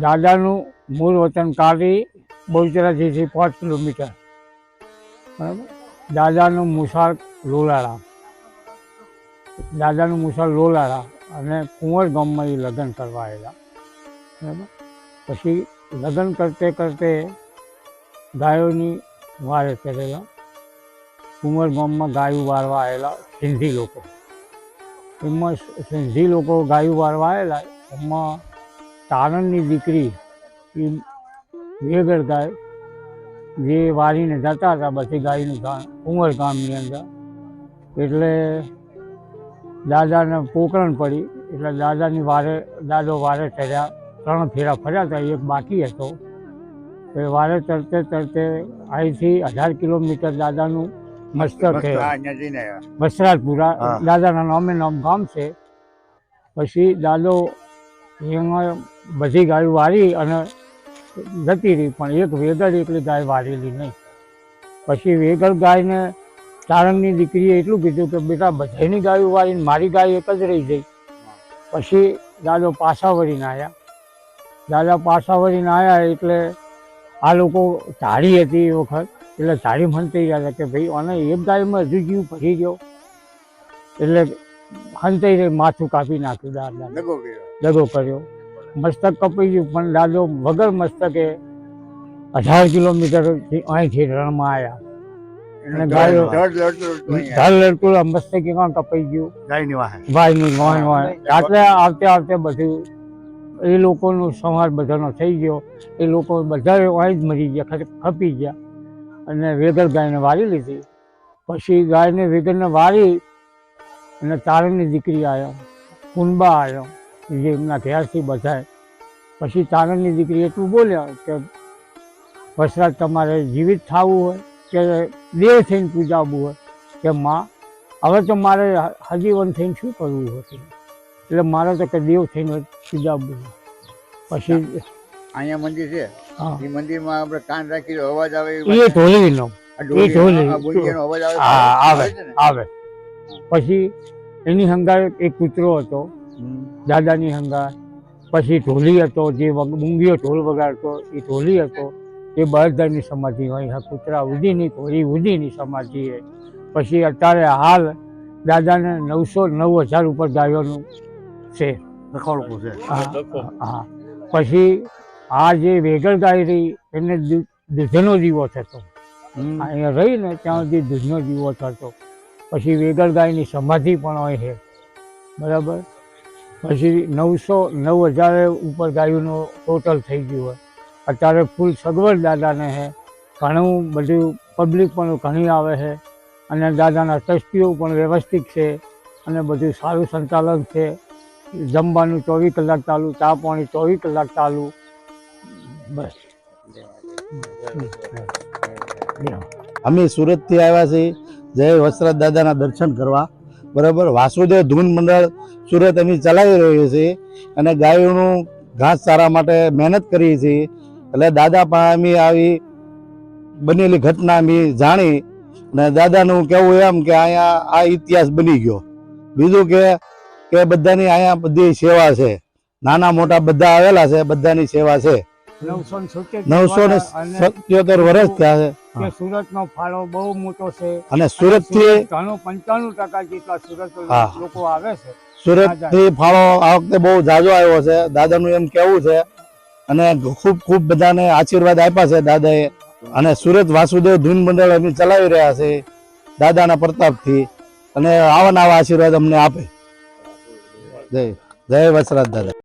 દાદાનું મૂળ વતન કાઢી બહુચરાજીથી પાંચ કિલોમીટર. બરાબર? દાદાનું મુસાર લોલાળા દાદાનું મુસાર લોલાળા અને કુંવર ગામમાં એ લગ્ન કરવા આવેલા. બરાબર? પછી લગ્ન કરતે કરતે ગાયોની વારે ચડેલા. કુંવર ગામમાં ગાયું વારવા આવેલા સિંધી લોકો. એમાં સિંધી લોકો ગાયું વારવા આવેલા, એમાં તારણની દીકરી એ વેગર ગાય જે વારીને જતા હતા બધી ગાયનું ગામ કુંવર ગામની અંદર. એટલે દાદાને પોકરણ પડી એટલે દાદાની વારે દાદો વારે ચડ્યા ત્રણ ફેરા ફર્યા હતા એક બાકી હતો. એ વારે તરતે તરતે અહીંથી અઢાર કિલોમીટર દાદાનું મસ્તક છે વસરાજપુરા દાદાના નામે નામ ગામ છે. પછી દાદો એમાં બધી ગાયો વારી અને જતી રહી પણ એક વેગળ એકલી ગાય વારેલી નહીં. પછી વેગળ ગાયને ચારણની દીકરીએ એટલું કીધું કે બેટા બધાની ગાયો વારીને મારી ગાય એક જ રહી ગઈ. પછી દાદો પાછા વળીને આવ્યા દાદા પાછા વળીને આવ્યા એટલે આ લોકો ધાડી હતી એ વખત. એટલે ધાડી મનતી ગયા કે ભાઈ અને એક ગાયમાં હજુ જીવ ભરી ગયો. એટલે હંતાઈ રહી માથું કાપી નાખ્યું દાદા દગો કર્યો. મસ્તક કપાઈ ગયું પણ દાદો વગર મસ્તકે અઢાર કિલોમીટર અહીંથી રણમાં આવ્યા મસ્તકે કાં કપાઈ ગયું? ભાઈની ગોણ રાત્રે આવતે આવતે બધું એ લોકોનો સંહાર બધાનો થઈ ગયો. એ લોકો બધા અહીં જ મરી ગયા ખપ- ખપી ગયા. અને વેગર ગાયને વારી લીધી. પછી ગાયને વેગરને વારી અને તારણની દીકરી આવ્યો કુંબા આવ્યો જે એમના બધાય. પછી તાનંદની દીકરી એટલું બોલ્યા કે વસરાજ તમારે જીવિત થવું હોય કે દેવ થઈને પૂજાવવું હોય કે માં હવે તો મારે હજીવન થઈને શું કરવું હતું એટલે મારે તો કે દેવ થઈને પૂજાવવું પછી અહીંયા મંદિર છે? એ મંદિરમાં આપણે કાન રાખી અવાજ આવે એ ઢોલીનો. એ ઢોલી. આવે આવે પછી એની હંગાર એક કૂતરો હતો. દાદાની હંગા પછી ઢોલી હતો જે મૂંગીઓ ઢોલ વગાડતો એ ઢોલી હતો એ બળદરની સમાધિ હોય હા કૂતરા ઉદીની ઘોડી ઉદીની સમાધિ છે પછી અત્યારે હાલ દાદાને નવસો નવ હજાર ઉપર ગાયોનું છે. હા, હા. પછી આ જે વેગળ ગાય રહી એને દૂધનો દીવો થતો. હમ. અહીંયા રહીને ત્યાં સુધી દૂધનો દીવો થતો. પછી વેગળ ગાયની સમાધિ પણ હોય છે. બરાબર? પછી નવસો નવ હજાર ઉપર ગાયોનો ટોટલ થઈ ગયું હોય. અત્યારે ફૂલ સગવડ દાદાને છે ઘણું બધું પબ્લિક પણ ઘણી આવે છે અને દાદાના ટ્રસ્ટીઓ પણ વ્યવસ્થિત છે. અને બધું સારું સંચાલન છે. જમવાનું ચોવીસ કલાક ચાલુ, ચા પાણી ચોવીસ કલાક ચાલુ. બસ. અમે સુરતથી આવ્યા છીએ. જય વસરાજ દાદાના દર્શન કરવા. બરાબર? વાસુદેવ ધૂન મંડળ સુરત અમે ચલાવી રહ્યું છે અને ગાયોનું ઘાસ ચારા માટે મહેનત કરીએ છીએ એટલે દાદા પણ અમે આવી બનેલી ઘટના અમે જાણી અને દાદાનું કહેવું એમ કે અહીંયા આ ઇતિહાસ બની ગયો. બીજું કે કે બધાની અહીંયા બધી સેવા છે. નાના મોટા બધા આવેલા છે, બધાની સેવા છે. નવસો ને નવસો ને સત્યોતેર વર્ષ થયા છે. કે સુરતનો ફાળો બહુ મોટો છે. અને સુરતથી ઘણું પંચાણું ટકા જેટલા સુરત લોકો આવે છે. સુરતથી ફાળો આ વખતે બહુ જાજો આવ્યો છે. દાદાનું એમ કેવું છે. અને ખૂબ ખૂબ બધાને આશીર્વાદ આપ્યા છે દાદાએ. અને સુરત વાસુદેવ ધૂન મંડળ અમે ચલાવી રહ્યા છે દાદાના પ્રતાપથી. અને આવા નવા આશીર્વાદ અમને આપે. જય જય વસરાજ દાદા.